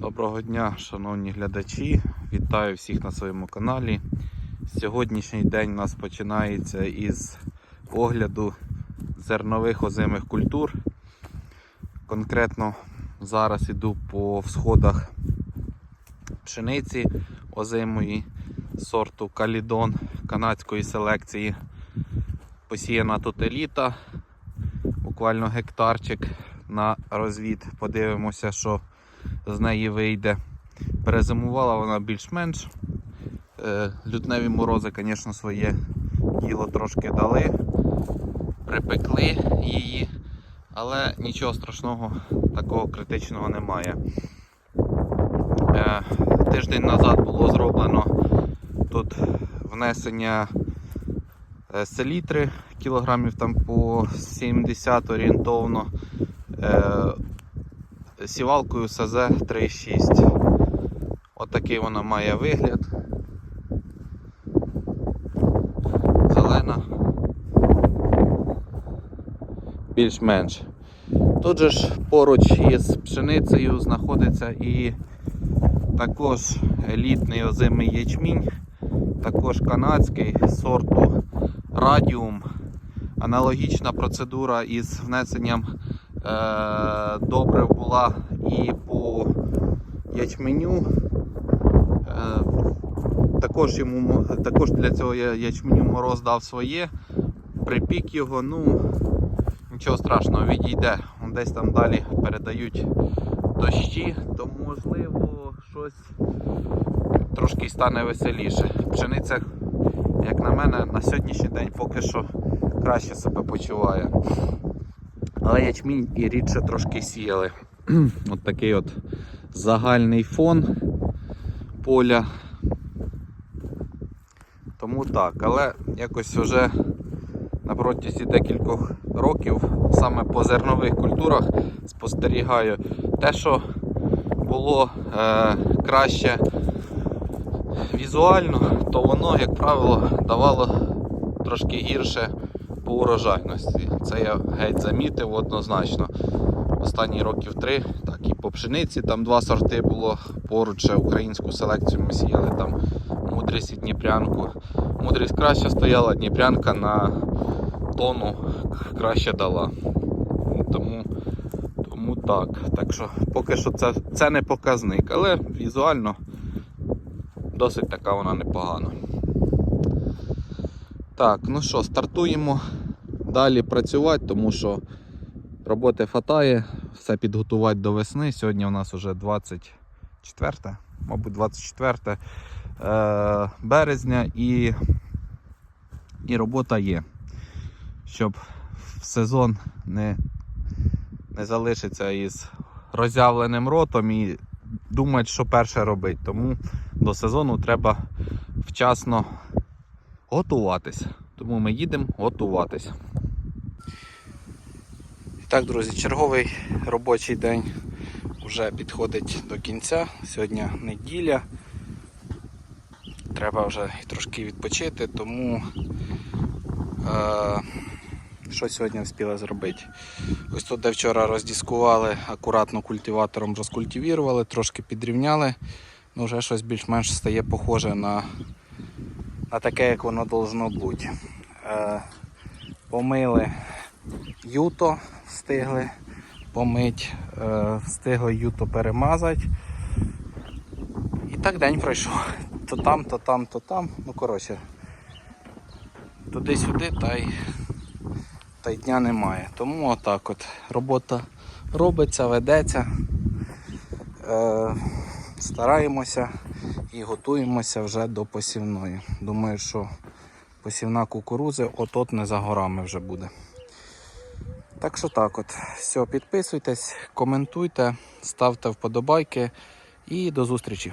Доброго дня, шановні глядачі. Вітаю всіх на своєму каналі. Сьогоднішній день у нас починається із огляду зернових озимих культур. Конкретно зараз іду по всходах пшениці озимої сорту Калідон канадської селекції. Посіяна тут еліта, буквально гектарчик на розвід. Подивимося, що з неї вийде. Перезимувала вона більш-менш. Е, Лютневі морози, звісно, своє діло трошки дали, припекли її, але нічого страшного, такого критичного немає. Е, Тиждень назад було зроблено тут внесення е, селітри, кілограмів там по 70 орієнтовно. Сівалкою СЗ 3.6. Отакий вона має вигляд. Зелена. Більш-менш. Тут же ж поруч із пшеницею знаходиться і також елітний озимий ячмінь, також канадський сорту Радіум. Аналогічна процедура із внесенням е, добрив була і по ячменю. Е, також, йому, також для цього ячменю мороз дав своє, припік його, ну нічого страшного, відійде. Десь там далі передають дощі, то можливо щось трошки стане веселіше. Пшениця, як на мене, на сьогоднішній день поки що краще себе почуває. Але ячмінь і рідше трошки сіяли. от такий от загальний фон поля. Тому так, але якось вже на протязі декількох років саме по зернових культурах спостерігаю те, що було е, краще візуально, то воно, як правило, давало трошки гірше по урожайності. Це я геть замітив однозначно. Останні років три, так і по пшениці, там два сорти було поруч українську селекцію ми сіяли там мудрість і Дніпрянку. Мудрість краще стояла, Дніпрянка на тону краще дала. Тому, тому так. Так що поки що це, це не показник, але візуально досить така вона непогана. Так, ну що, стартуємо далі працювати, тому що роботи хватає, все підготувати до весни. Сьогодні у нас вже 24, мабуть, 24 е, березня і, і робота є, щоб в сезон не, не залишиться із роззявленим ротом і думати, що перше робити. Тому до сезону треба вчасно готуватися. Тому ми їдемо готуватися. Так, друзі, черговий робочий день вже підходить до кінця. Сьогодні неділя. Треба вже трошки відпочити, тому е, що сьогодні встигли зробити? Ось тут, де вчора роздіскували, акуратно культиватором розкультивірували, трошки підрівняли. Ну, вже щось більш-менш стає похоже на, на таке, як воно должно бути. Е, помили юто, встигли помить, е, встигли юто перемазати. І так день пройшов. То там, то там, то там. Ну, коротше, туди-сюди та й, та й дня немає. Тому отак от робота робиться, ведеться. Е, стараємося і готуємося вже до посівної. Думаю, що посівна кукурузи от-от не за горами вже буде. Так що так от. Все, підписуйтесь, коментуйте, ставте вподобайки і до зустрічі.